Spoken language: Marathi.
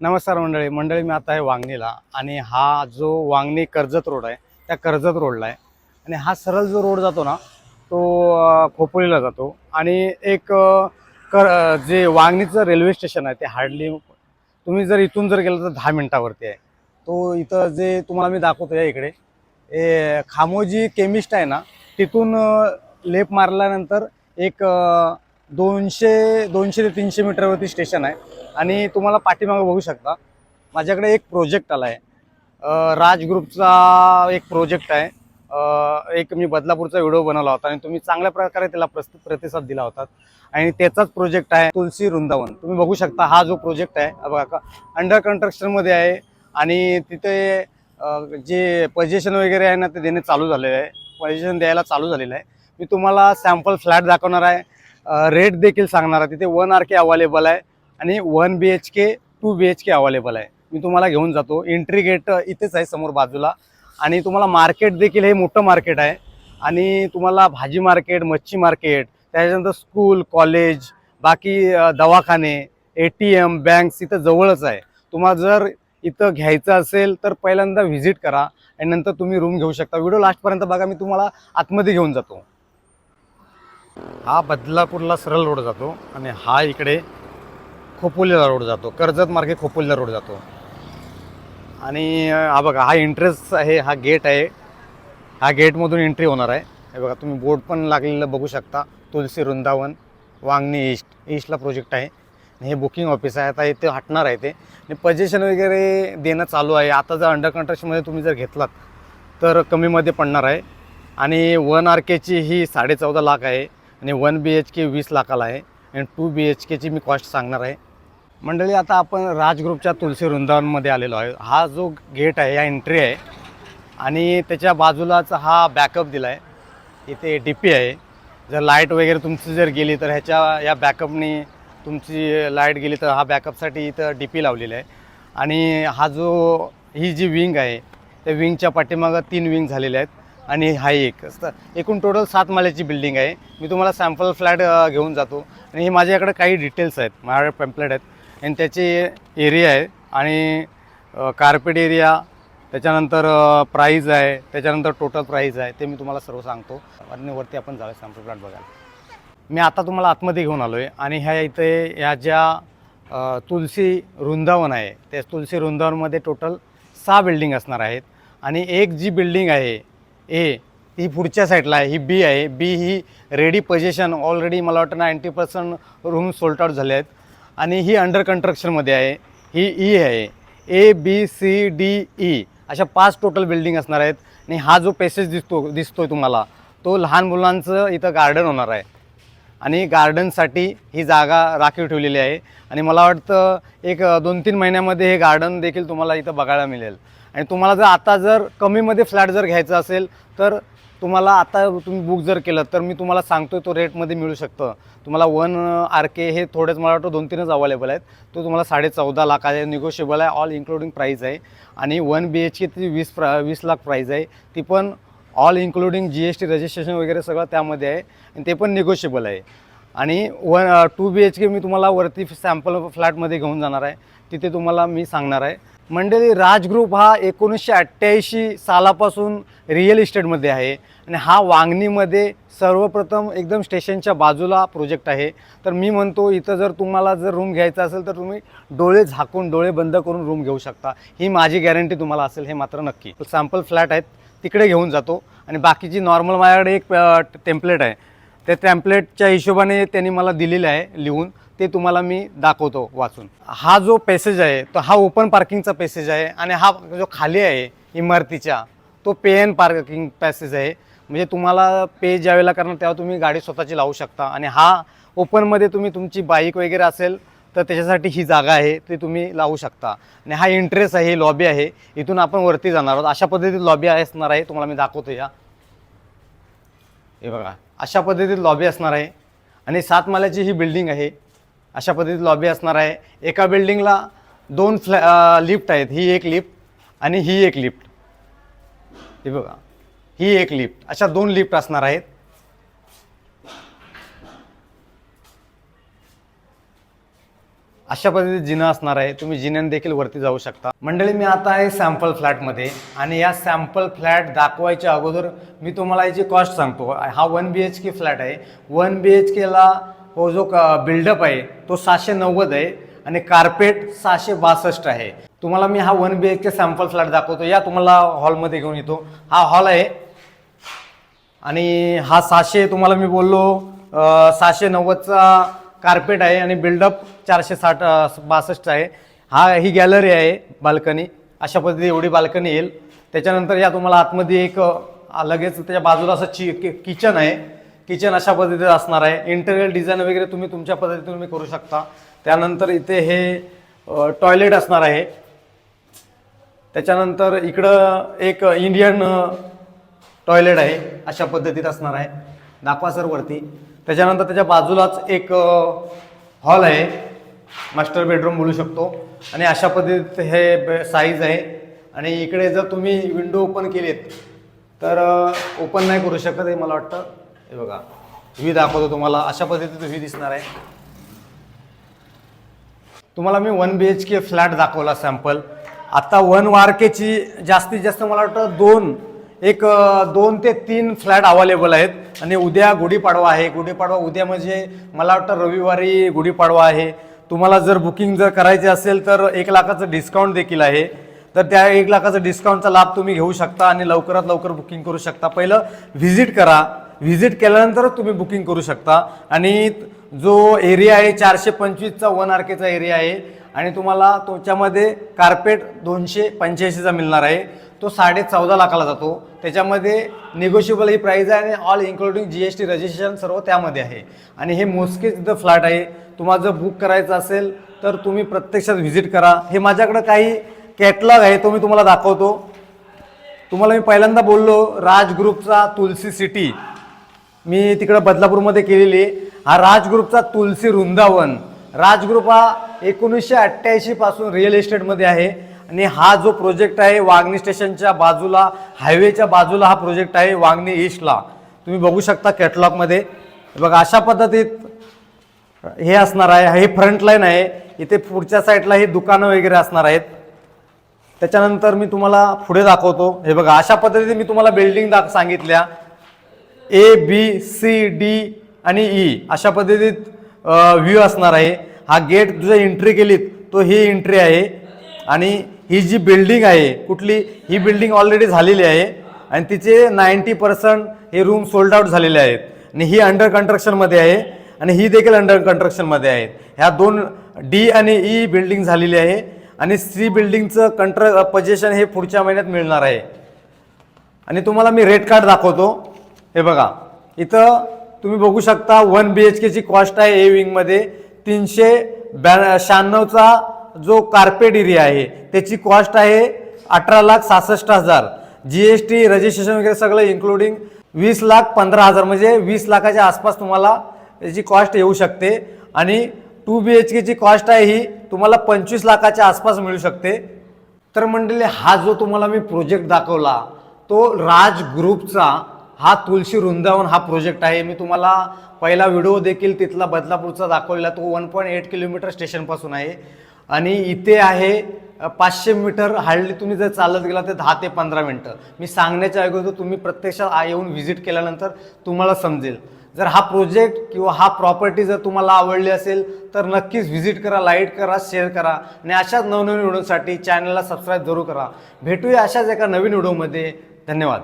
नमस्कार मंडळी मंडळी मी आता आहे वांगणीला आणि हा जो वांगणी कर्जत रोड आहे त्या कर्जत रोडला आहे. आणि हा सरळ जो रोड जातो ना तो खोपळीला खोपोलीला जातो. आणि एक कर जे वांगणीचं रेल्वे स्टेशन आहे ते हार्डली तुम्ही जर इथून जर गेलं तर दहा मिनटावरती आहे. तो इथं जे तुम्हाला मी दाखवतो या इकडे ए खामोजी केमिस्ट आहे ना तिथून लेप मारल्यानंतर एक दोनशे दोनशे ते तीनशे मीटरवरती स्टेशन आहे. आणि तुम्हाला पाठीमागं बघू शकता माझ्याकडे एक प्रोजेक्ट आला आहे. राज ग्रुपचा एक प्रोजेक्ट आहे. एक मी बदलापूरचा व्हिडिओ बनवला होता आणि तुम्ही चांगल्या प्रकारे त्याला प्रस्त प्रतिसाद दिला होता. आणि त्याचाच प्रोजेक्ट आहे तुलसी वृंदावन. तुम्ही बघू शकता हा जो प्रोजेक्ट आहे बघा का अंडर कन्स्ट्रक्शनमध्ये आहे. आणि तिथे जे पजेशन वगैरे आहे ना ते देणे चालू झालेलं आहे. पजेशन द्यायला चालू झालेलं आहे. मी तुम्हाला सॅम्पल फ्लॅट दाखवणार आहे. रेट देखील सांगणार आहे. तिथे वन आर के अवेलेबल आहे आणि one B H K two B H K available आहे. मी तुम्हाला घेऊन जातो. एंट्री गेट इथेच आहे समोर बाजूला. आणि तुम्हाला मार्केट देखील हे मोठं मार्केट आहे. आणि तुम्हाला भाजी मार्केट मच्छी मार्केट त्याच्यानंतर स्कूल कॉलेज बाकी दवाखाने ए टी एम बँक्स इथं जवळच आहे. तुम्हाला जर इथं घ्यायचं असेल तर पहिल्यांदा व्हिजिट करा आणि नंतर तुम्ही रूम घेऊ शकता. व्हिडिओ लास्टपर्यंत बघा. मी तुम्हाला आतमध्ये घेऊन जातो. हा बदलापूरला सरळ रोड जातो आणि हा इकडे खोपोलीला रोड जातो. कर्जत मार्गे खोपोलीला रोड जातो. आणि हा बघा हा एंट्रेन्स आहे हा गेट आहे. हा गेटमधून एंट्री होणार आहे. हे बघा तुम्ही बोर्ड पण लागलेलं बघू शकता. तुलसी वृंदावन वांगणी ईस्ट ईस्टला प्रोजेक्ट आहे. हे बुकिंग ऑफिस आहे. आता इथे हटणार आहे ते. आणि पजेशन वगैरे देणं चालू आहे. आता जर अंडर कन्स्ट्रक्शनमध्ये तुम्ही जर घेतलात तर कमीमध्ये पडणार आहे. आणि वन आर केची ही साडेचौदा लाख आहे. आणि वन बी एच के वीस लाखाला आहे. आणि टू बी एच केची मी कॉस्ट सांगणार आहे. मंडळी आता आपण राज ग्रुपच्या तुलसी वृंदावनमध्ये आलेलो आहे. हा जो गेट आहे या एंट्री आहे. आणि त्याच्या बाजूलाच हा बॅकअप दिला आहे इथे डी पी आहे. जर लाइट वगैरे तुमची जर गेली तर ह्याच्या या बॅकअपनी तुमची लाइट गेली तर हा बॅकअपसाठी इथं डी पी लावलेला आहे. आणि हा जो ही जी विंग आहे त्या विंगच्या पाठीमागं तीन विंग झालेले आहेत. आणि हा एक. असतं एकूण टोटल सात माल्याची बिल्डिंग आहे. मी तुम्हाला सॅम्पल फ्लॅट घेऊन जातो. आणि हे माझ्याकडे काही डिटेल्स आहेत. माझ्याकडे पॅम्पलेट आहेत. आणि त्याचे एरिया आहे. आणि कार्पेट एरिया त्याच्यानंतर प्राईज आहे. त्याच्यानंतर टोटल प्राईज आहे. ते मी तुम्हाला सर्व सांगतो. आणि वरती आपण जाऊया सॅम्पल फ्लॅट बघायला. मी आता तुम्हाला आतमध्ये घेऊन आलो आहे आणि ह्या इथे ह्या ज्या तुलसी वृंदावन आहे त्या तुलसी वृंदावनमध्ये टोटल सहा बिल्डिंग असणार आहेत. आणि एक जी बिल्डिंग आहे ए ही पुढच्या साईडला आहे ही बी आहे. बी ही रेडी पोझिशन ऑलरेडी मला वाटतं ninety percent room sold out झाले आहेत. आणि ही अंडर कन्स्ट्रक्शनमध्ये आहे. ही ई आहे. A B C D E अशा पाच टोटल बिल्डिंग असणार आहेत. आणि हा जो पेसेज दिसतो दिसतोय तुम्हाला तो लहान मुलांचं इथं गार्डन होणार आहे. आणि गार्डनसाठी ही जागा राखीव ठेवलेली आहे. आणि मला वाटतं एक दोन तीन महिन्यामध्ये हे गार्डन देखील तुम्हाला इथं बघायला मिळेल. आणि तुम्हाला जर आता जर कमीमध्ये फ्लॅट जर घ्यायचा असेल तर तुम्हाला आता तुम्ही बुक जर केलं तर मी तुम्हाला सांगतोय तो रेटमध्ये मिळू शकतं. तुम्हाला वन आर के हे थोडेच मला वाटतं दोन तीनच अवेलेबल आहेत. तो तुम्हाला साडे चौदा लाख आहे. निगोशिएबल आहे. ऑल इन्क्लुडिंग प्राईज आहे. आणि वन बी एच के ती वीस प्रा वीस लाख प्राईज आहे. ती पण all including G S T registration वगैरे सगळं त्यामध्ये आहे. आणि ते पण निगोशिएबल आहे. आणि one two B H K मी तुम्हाला वरती सॅम्पल फ्लॅटमध्ये घेऊन जाणार आहे. तिथे तुम्हाला मी सांगणार आहे. मंडळी राज ग्रुप हा एकोणीसशे अठ्ठ्याऐंशी सालापासून रिअल इस्टेटमध्ये आहे. आणि हा वांगणीमध्ये सर्वप्रथम एकदम स्टेशनच्या बाजूला प्रोजेक्ट आहे. तर मी म्हणतो इथं जर तुम्हाला जर रूम घ्यायचा असेल तर तुम्ही डोळे झाकून डोळे बंद करून रूम घेऊ शकता. ही माझी गॅरंटी तुम्हाला असेल हे मात्र नक्की. सॅम्पल फ्लॅट आहेत. तिकडे घेऊन जातो. आणि बाकीची नॉर्मल माझ्याकडे एक टेम्पलेट आहे. त्या टेम्पलेटच्या हिशोबाने त्यांनी मला दिलेलं आहे लिहून. ते तुम्हाला मी दाखवतो वाचून. हा जो पॅसेज आहे तो हा ओपन पार्किंगचा पॅसेज आहे आणि हा जो खाली आहे इमारतीच्या तो पे एन पार्किंग पॅसेज आहे. म्हणजे तुम्हाला पे ज्यावेळेला करणार तेव्हा तुम्ही गाडी स्वतःची लावू शकता. आणि हा ओपनमध्ये तुम्ही तुमची बाईक वगैरे असेल तर त्याच्यासाठी ही जागा आहे ती तुम्ही लावू शकता. आणि हा इंटरेस्ट आहे लॉबी आहे. इथून आपण वरती जाणार आहोत. अशा पद्धतीत लॉबी असणार आहे. तुम्हाला मी दाखवतो या. हे बघा. अशा पद्धतीत लॉबी असणार आहे. आणि सात माल्याची ही बिल्डिंग आहे. अशा पद्धतीत लॉबी असणार आहे. एका बिल्डिंगला दोन फ्लॅ लिफ्ट आहेत. ही एक लिफ्ट आणि ही एक लिफ्ट हे बघा. ही एक लिफ्ट अशा दोन लिफ्ट असणार आहेत. अशा पद्धतीने जिनं असणार आहे तुम्ही जिन्याने देखील वरती जाऊ शकता. मंडळी मी आता आहे सॅम्पल फ्लॅटमध्ये आणि या सॅम्पल फ्लॅट दाखवायच्या अगोदर मी तुम्हाला याची कॉस्ट सांगतो. हा one B H K flat आहे. वन बी एच केला हो जो बिल्डअप आहे तो सहाशे नव्वद आहे आणि कार्पेट सहाशे बासष्ट आहे. तुम्हाला मी हा one B H K sample flat दाखवतो. या तुम्हाला हॉलमध्ये घेऊन येतो. हा हॉल आहे आणि हा सहाशे तुम्हाला मी बोललो सहाशे नव्वदचा कार्पेट आहे आणि बिल्डअप चारशे साठ बासष्ट आहे. हा ही गॅलरी आहे बाल्कनी. अशा पद्धती एवढी बाल्कनी येईल. त्याच्यानंतर या तुम्हाला आतमध्ये एक लगेच त्याच्या बाजूला असं ची किचन आहे. किचन अशा पद्धतीचं असणार आहे. इंटेरियर डिझाईन वगैरे तुम्ही तुमच्या पद्धतीने तुम्ही करू शकता. त्यानंतर इथे हे टॉयलेट असणार आहे. त्याच्यानंतर इकडं एक इंडियन टॉयलेट आहे. अशा पद्धतीत असणार आहे. दाखवा सर वरती. त्याच्यानंतर त्याच्या बाजूलाच एक हॉल आहे. मास्टर बेडरूम बोलू शकतो. आणि अशा पद्धतीत हे साईज आहे. आणि इकडे जर तुम्ही विंडो ओपन केलेत तर ओपन नाही करू शकत हे मला वाटतं. हे बघा व्ही दाखवतो तुम्हाला. अशा पद्धतीत व्ही दिसणार आहे. तुम्हाला मी one B H K flat दाखवला सॅम्पल आता वन वारकेची जास्तीत जास्त मला वाटतं दोन एक दोन ते तीन फ्लॅट अवेलेबल आहेत. आणि उद्या गुढीपाडवा आहे. गुढीपाडवा उद्या म्हणजे मला वाटतं रविवारी गुढीपाडवा आहे. तुम्हाला जर बुकिंग जर करायचे असेल तर एक लाखाचं डिस्काउंट देखील आहे. तर त्या एक लाखाचा डिस्काउंटचा लाभ तुम्ही घेऊ शकता आणि लवकरात लवकर बुकिंग करू शकता. पहिलं व्हिजिट करा. व्हिजिट केल्यानंतरच तुम्ही बुकिंग करू शकता. आणि जो एरिया आहे चारशे पंचवीसचा वन आर केचा एरिया आहे. आणि तुम्हाला त्याच्यामध्ये कार्पेट दोनशे पंच्याऐंशीचा मिळणार आहे. तो साडे चौदा लाखाला जातो. त्याच्यामध्ये निगोशिएबल ही प्राईज आहे आणि all including G S T registration सर्व त्यामध्ये आहे. आणि हे मोजकेच इथं फ्लॅट आहे. तुम्हाला जर बुक करायचं असेल तर तुम्ही प्रत्यक्षात व्हिजिट करा. हे माझ्याकडं काही कॅटलॉग आहे तो मी तुम्हाला दाखवतो. तुम्हाला मी पहिल्यांदा बोललो राज ग्रुपचा तुलसी सिटी मी तिकडं बदलापूरमध्ये केलेली आहे. हा राज ग्रुपचा तुलसी वृंदावन. राज ग्रुप हा एकोणीसशे अठ्ठ्याऐंशी पासून रिअल इस्टेटमध्ये आहे. आणि हा जो प्रोजेक्ट आहे वागणी स्टेशनच्या बाजूला हायवेच्या बाजूला हा प्रोजेक्ट आहे वागणी ईस्टला. तुम्ही बघू शकता कॅटलॉगमध्ये. बघा अशा पद्धतीत हे असणार आहे हे फ्रंट लाईन आहे इथे पुढच्या साईडला हे दुकानं वगैरे असणार आहेत. त्याच्यानंतर मी तुम्हाला पुढे दाखवतो. हे बघा अशा पद्धतीने मी तुम्हाला बिल्डिंग दाख सांगितल्या. ए बी सी डी आणि ई अशा पद्धतीत व्ह्यू असणार आहे. हा गेट तुझ्या एंट्री केलीत तो ही एंट्री आहे. आणि ही जी बिल्डिंग आहे कुठली ही बिल्डिंग ऑलरेडी झालेली आहे आणि तिचे नाईंटी पर्सेंट हे रूम सोल्ड आउट झालेले आहेत. आणि ही अंडर कन्स्ट्रक्शनमध्ये आहे आणि ही देखील अंडर कन्स्ट्रक्शनमध्ये आहेत. ह्या दोन डी आणि e ई बिल्डिंग झालेली आहे आणि सी बिल्डिंगचं कंट्र पजेशन हे पुढच्या महिन्यात मिळणार आहे. आणि तुम्हाला मी रेट कार्ड दाखवतो. हे बघा इथं तुम्ही बघू शकता वन बी एच केची कॉस्ट आहे ए विंगमध्ये तीनशे ब्या शहाण्णवचा जो कार्पेट एरिया आहे त्याची कॉस्ट आहे अठरा लाख सहासष्ट हजार. जी एस टी रजिस्ट्रेशन वगैरे सगळं इन्क्लुडिंग वीस लाख पंधरा हजार म्हणजे वीस लाखाच्या आसपास तुम्हाला याची कॉस्ट येऊ शकते. आणि टू बी एच केची कॉस्ट आहे ही तुम्हाला पंचवीस लाखाच्या आसपास मिळू शकते. तर मंडळी हा जो तुम्हाला मी प्रोजेक्ट दाखवला तो राज ग्रुपचा हा तुलसी वृंदावन हा प्रोजेक्ट आहे. मी तुम्हाला पहिला व्हिडिओ देखील तिथला बदलापूरचा दाखवलेला तो वन पॉईंट एट किलोमीटर स्टेशनपासून आहे. आणि इथे आहे पाचशे मीटर हार्डली तुम्ही जर चालत गेला तर दहा ते पंधरा मिनटं. मी सांगण्याच्या अगोदर तुम्ही प्रत्यक्षात येऊन व्हिजिट केल्यानंतर तुम्हाला समजेल. जर हा प्रोजेक्ट किंवा हा प्रॉपर्टी जर तुम्हाला आवडली असेल तर नक्कीच व्हिजिट करा लाईक करा शेअर करा. आणि अशाच नवनवीन व्हिडिओसाठी चॅनलला सबस्क्राईब जरूर करा. भेटूया अशाच एका नवीन व्हिडिओमध्ये धन्यवाद.